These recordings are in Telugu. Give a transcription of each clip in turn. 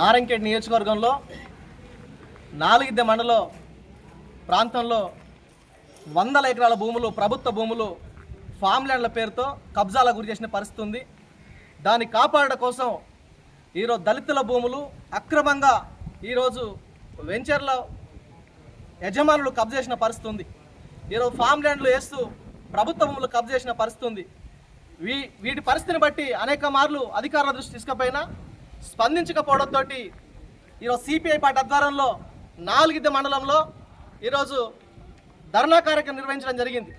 నారంకేట్ నియోజకవర్గంలో నాలుగిద్ద మండల ప్రాంతంలో వందల ఎకరాల భూములు ప్రభుత్వ భూములు ఫామ్ ల్యాండ్ల పేరుతో కబ్జాల గురి చేసిన పరిస్థితి ఉంది దాన్ని కాపాడడం కోసం ఈరోజు దళితుల భూములు అక్రమంగా ఈరోజు వెంచర్ల యజమానులు కబ్జ చేసిన పరిస్థితి ఉంది ఈరోజు ఫామ్ ల్యాండ్లు వేస్తూ ప్రభుత్వ భూములు కబ్జ చేసిన పరిస్థితి ఉంది వీ వీటి పరిస్థితిని బట్టి అనేక మార్లు అధికారుల దృష్టి తీసుకపోయినా స్పందించకపోవడంతో ఈరోజు సిపిఐ పార్టీ ఆధ్వర్యంలో నాలుగిద్ద మండలంలో ఈరోజు ధర్నా కార్యక్రమం నిర్వహించడం జరిగింది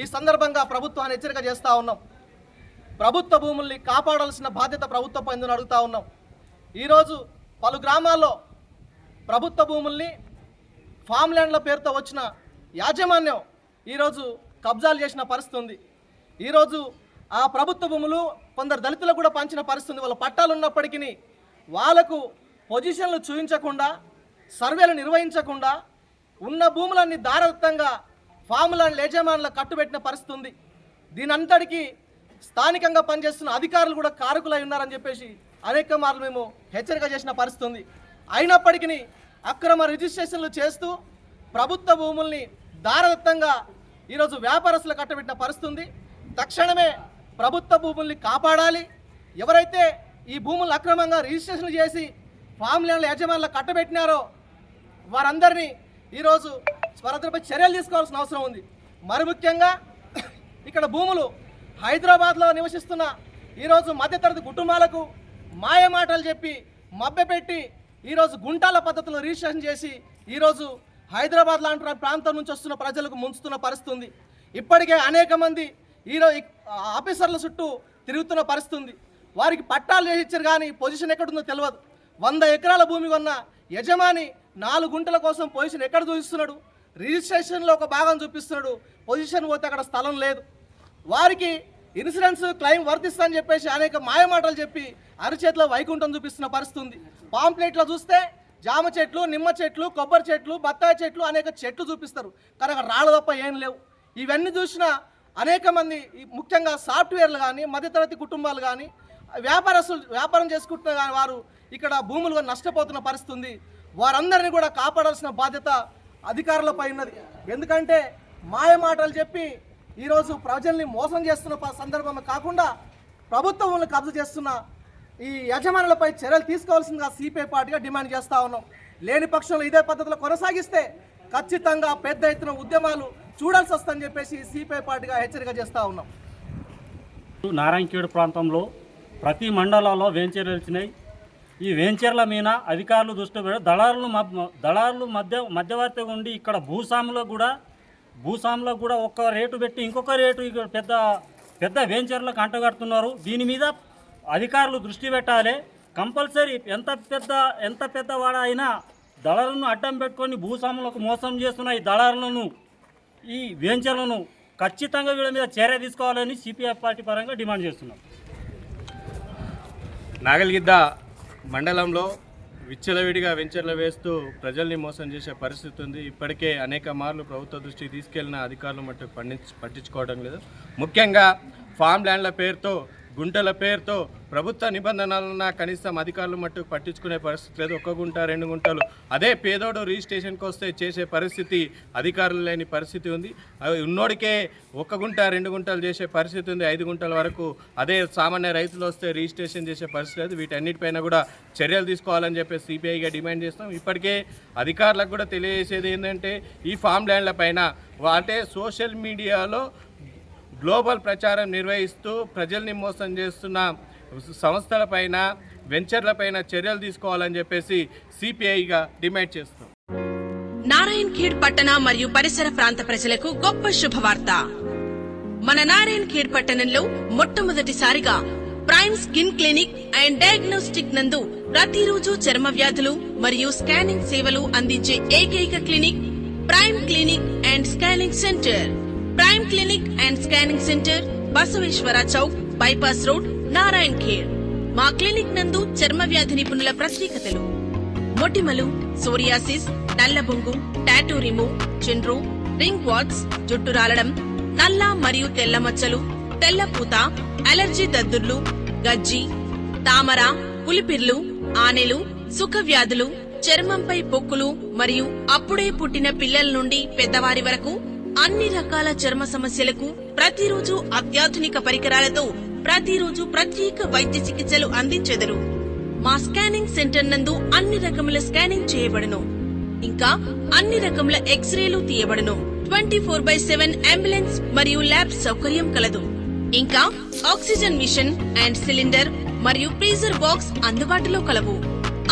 ఈ సందర్భంగా ప్రభుత్వాన్ని హెచ్చరిక చేస్తూ ఉన్నాం ప్రభుత్వ భూముల్ని కాపాడాల్సిన బాధ్యత ప్రభుత్వం పొందని అడుగుతూ ఉన్నాం ఈరోజు పలు గ్రామాల్లో ప్రభుత్వ భూముల్ని ఫామ్ ల్యాండ్ల పేరుతో వచ్చిన యాజమాన్యం ఈరోజు కబ్జాలు చేసిన పరిస్థితి ఉంది ఈరోజు ఆ ప్రభుత్వ భూములు కొందరు దళితులకు కూడా పంచిన పరిస్థితి వాళ్ళ పట్టాలు ఉన్నప్పటికీ వాళ్ళకు పొజిషన్లు చూపించకుండా సర్వేలు నిర్వహించకుండా ఉన్న భూములన్నీ దారదత్తంగా ఫాములను యజమానులు కట్టుబెట్టిన పరిస్థితి ఉంది దీనంతటికీ స్థానికంగా పనిచేస్తున్న అధికారులు కూడా కారుకులై ఉన్నారని చెప్పేసి అనేక మార్లు మేము హెచ్చరిక చేసిన పరిస్థితి ఉంది అయినప్పటికీ అక్రమ రిజిస్ట్రేషన్లు చేస్తూ ప్రభుత్వ భూముల్ని దారదత్తంగా ఈరోజు వ్యాపారస్తులు కట్టబెట్టిన పరిస్థితి ఉంది తక్షణమే ప్రభుత్వ భూముల్ని కాపాడాలి ఎవరైతే ఈ భూములు అక్రమంగా రిజిస్ట్రేషన్ చేసి ఫామ్ యజమానులు కట్టబెట్టినారో వారందరినీ ఈరోజు వారందరిపై చర్యలు తీసుకోవాల్సిన అవసరం ఉంది మరి ముఖ్యంగా ఇక్కడ భూములు హైదరాబాద్లో నివసిస్తున్న ఈరోజు మధ్యతరగతి కుటుంబాలకు మాయమాటలు చెప్పి మభ్యపెట్టి ఈరోజు గుంటాల పద్ధతిలో రిజిస్ట్రేషన్ చేసి ఈరోజు హైదరాబాద్ లాంటి ప్రాంతం నుంచి వస్తున్న ప్రజలకు ముంచుతున్న పరిస్థితి ఇప్పటికే అనేక మంది ఈరోజు ఆఫీసర్ల చుట్టూ తిరుగుతున్న పరిస్థితి ఉంది వారికి పట్టాలు చేసిచ్చారు కానీ పొజిషన్ ఎక్కడుందో తెలియదు వంద ఎకరాల భూమి కొన్న యజమాని నాలుగు గుంటల కోసం పొజిషన్ ఎక్కడ చూపిస్తున్నాడు రిజిస్ట్రేషన్లో ఒక భాగం చూపిస్తున్నాడు పొజిషన్ పోతే అక్కడ స్థలం లేదు వారికి ఇన్సూరెన్స్ క్లెయిమ్ అని చెప్పేసి అనేక మాయమాటలు చెప్పి అరిచేతిలో వైకుంఠం చూపిస్తున్న పరిస్థితి ఉంది పాంప్లెట్లో చూస్తే జామ చెట్లు నిమ్మ చెట్లు కొబ్బరి చెట్లు బత్తాయి చెట్లు అనేక చెట్లు చూపిస్తారు కానీ అక్కడ రాళ్ళ తప్ప ఏం లేవు ఇవన్నీ చూసినా అనేక మంది ముఖ్యంగా సాఫ్ట్వేర్లు కానీ మధ్యతరగతి కుటుంబాలు కానీ వ్యాపారస్తులు వ్యాపారం చేసుకుంటున్న వారు ఇక్కడ భూములు నష్టపోతున్న పరిస్థితి ఉంది వారందరినీ కూడా కాపాడాల్సిన బాధ్యత అధికారులపై ఉన్నది ఎందుకంటే మాయ మాటలు చెప్పి ఈరోజు ప్రజల్ని మోసం చేస్తున్న సందర్భం కాకుండా ప్రభుత్వంలో కబ్జా చేస్తున్న ఈ యజమానులపై చర్యలు తీసుకోవాల్సిందిగా సిపిఐ పార్టీగా డిమాండ్ చేస్తూ ఉన్నాం లేని పక్షంలో ఇదే పద్ధతిలో కొనసాగిస్తే ఖచ్చితంగా పెద్ద ఎత్తున ఉద్యమాలు చూడాల్సి వస్తుందని చెప్పేసి సిపిఐ పార్టీగా హెచ్చరిక చేస్తూ ఉన్నాం నారాయణఖేడ్ ప్రాంతంలో ప్రతి మండలాల్లో వెంచర్లు వచ్చినాయి ఈ వెంచర్ల మీద అధికారులు దృష్టి దళారులు దళారులు మధ్య మధ్యవర్తిగా ఉండి ఇక్కడ భూస్వాములో కూడా భూస్వాములో కూడా ఒక్క రేటు పెట్టి ఇంకొక రేటు పెద్ద పెద్ద వెంచర్లకు అంటగడుతున్నారు దీని మీద అధికారులు దృష్టి పెట్టాలి కంపల్సరీ ఎంత పెద్ద ఎంత పెద్దవాడ అయినా దళారులను అడ్డం పెట్టుకొని భూస్వాములకు మోసం చేస్తున్న ఈ దళారులను ఈ వెంచర్లను ఖచ్చితంగా వీళ్ళ మీద చర్య తీసుకోవాలని సిపిఎఫ్ పార్టీ పరంగా డిమాండ్ చేస్తున్నాం నాగల్గిద్ద మండలంలో విచ్చలవిడిగా వెంచర్లు వేస్తూ ప్రజల్ని మోసం చేసే పరిస్థితి ఉంది ఇప్పటికే అనేక మార్లు ప్రభుత్వ దృష్టికి తీసుకెళ్లిన అధికారులు మట్టు పండించి పట్టించుకోవడం లేదు ముఖ్యంగా ఫామ్ ల్యాండ్ల పేరుతో గుంటల పేరుతో ప్రభుత్వ నిబంధనలన్న కనీసం అధికారులు మట్టుకు పట్టించుకునే పరిస్థితి లేదు ఒక్క గుంట రెండు గుంటలు అదే పేదోడు రిజిస్ట్రేషన్కి వస్తే చేసే పరిస్థితి అధికారులు లేని పరిస్థితి ఉంది ఉన్నోడికే ఒక్క గుంట రెండు గుంటలు చేసే పరిస్థితి ఉంది ఐదు గుంటల వరకు అదే సామాన్య రైతులు వస్తే రిజిస్ట్రేషన్ చేసే పరిస్థితి లేదు వీటన్నిటిపైన కూడా చర్యలు తీసుకోవాలని చెప్పి సిబిఐగా డిమాండ్ చేస్తాం ఇప్పటికే అధికారులకు కూడా తెలియజేసేది ఏంటంటే ఈ ఫామ్ ల్యాండ్ల పైన అంటే సోషల్ మీడియాలో గ్లోబల్ ప్రచారం నిర్వహిస్తూ ప్రజల్ని మోసం చేస్తున్న సంస్థలపైన వెంచర్లపైన చర్యలు తీసుకోవాలని చెప్పేసి సిపిఐగా డిమాండ్ చేస్తాం నారాయణ్ ఖేడ్ పట్టణ మరియు పరిసర ప్రాంత ప్రజలకు గొప్ప శుభవార్త మన నారాయణ్ ఖేడ్ పట్టణంలో మొట్టమొదటిసారిగా prime skin clinic and diagnostic నందు ప్రతిరోజు చర్మ వ్యాధులు మరియు స్కానింగ్ సేవలు అందించే ఏకైక clinic prime clinic and scanning centre prime clinic and scanning centre Basaveshwara chowk bypass road Narayan Kher మా క్లినిక్ నందు చర్మ వ్యాధి నిపుణుల ప్రత్యేకతలు మొటిమలు సోరియాసిస్ బొంగు టాటూ రిమూవ్ చిండ్రు రింగ్ వాట్స్ జుట్టు రాలడం నల్ల మరియు తెల్ల మచ్చలు తెల్ల పూత అలర్జీ దద్దుర్లు గజ్జి తామర పులిపిర్లు ఆనెలు సుఖవ్యాధులు చర్మంపై పొక్కులు మరియు అప్పుడే పుట్టిన పిల్లల నుండి పెద్దవారి వరకు అన్ని రకాల చర్మ సమస్యలకు ప్రతిరోజు అత్యాధునిక పరికరాలతో ప్రతిరోజు ప్రత్యేక వైద్య చికిత్సలు అందించెదరు మా స్కానింగ్ సెంటర్ నందు అన్ని రకముల స్కానింగ్ చేయబడును ఇంకా అన్ని రకముల ఎక్స్రేలు తీయబడును twenty four by seven ambulance మరియు ల్యాబ్ సౌకర్యం కలదు ఇంకా ఆక్సిజన్ మిషన్ అండ్ సిలిండర్ మరియు ఫ్రీజర్ బాక్స్ అందుబాటులో కలవు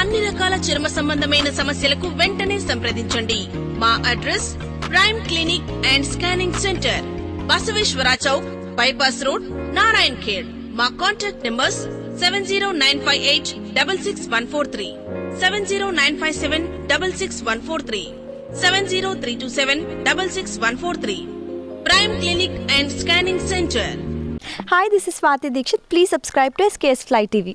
అన్ని రకాల చర్మ సంబంధమైన సమస్యలకు వెంటనే సంప్రదించండి మా address prime clinic and scanning centre Basaveshwara chowk bypass road Narayan Khed మా contact numbers seven zero nine five eight double six one four three seven zero nine five seven double six one four three seven zero three two seven double six one four three prime clinic and scanning centre hi this is Swathi Dixit please subscribe to SKS fly TV